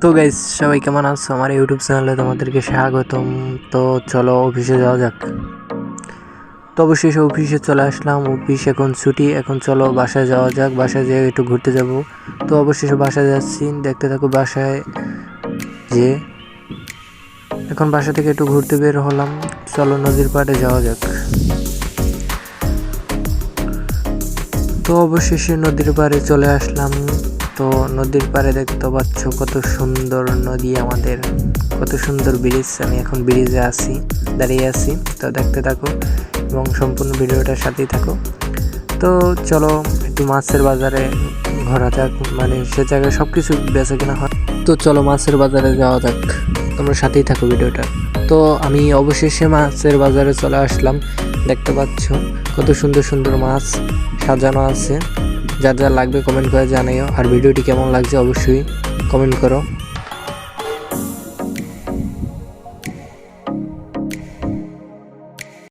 তো গাইস সবাই কেমন আছো? আমার ইউটিউব চ্যানেলে তোমাদেরকে স্বাগতম। তো চলো অফিসে যাওয়া যাক। তো অবশেষে অফিসে চলে আসলাম। অফিস এখন ছুটি। এখন চলো বাসায় যাওয়া যাক। বাসায় যেয়ে একটু ঘুরতে যাব। তো অবশেষে বাসায় যাচ্ছি। দেখতে থাকো বাসায় যে এখন বাসা থেকে একটু ঘুরতে বের হলাম। চলো নদীর পাড়ে যাওয়া যাক। তো অবশেষে নদীর পাড়ে চলে আসলাম। তো নদীর পাড়ে দেখতে পাচ্ছ কত সুন্দর নদী আমাদের। কত সুন্দর ব্রিজ, আমি এখন ব্রিজে আছি, দাঁড়িয়ে আছি, তো দেখতে থাকো এবং সম্পূর্ণ ভিডিওটার সাথেই থাকো। তো চলো, একটু মাছের বাজারে ঘোরা যাক মানে সে জায়গায় সব কিছু বেচা কেনা হয়। তো চলো মাছের বাজারে যাওয়া যাক, তোমরা সাথেই থাকো ভিডিওটা। তো আমি অবশেষে মাছের বাজারে চলে আসলাম, দেখতে পাচ্ছ কত সুন্দর সুন্দর মাছ সাজানো আছে। যার যা লাগবে কমেন্ট করে জানাইও। আর ভিডিওটি কেমন লাগছে অবশ্যই কমেন্ট করো।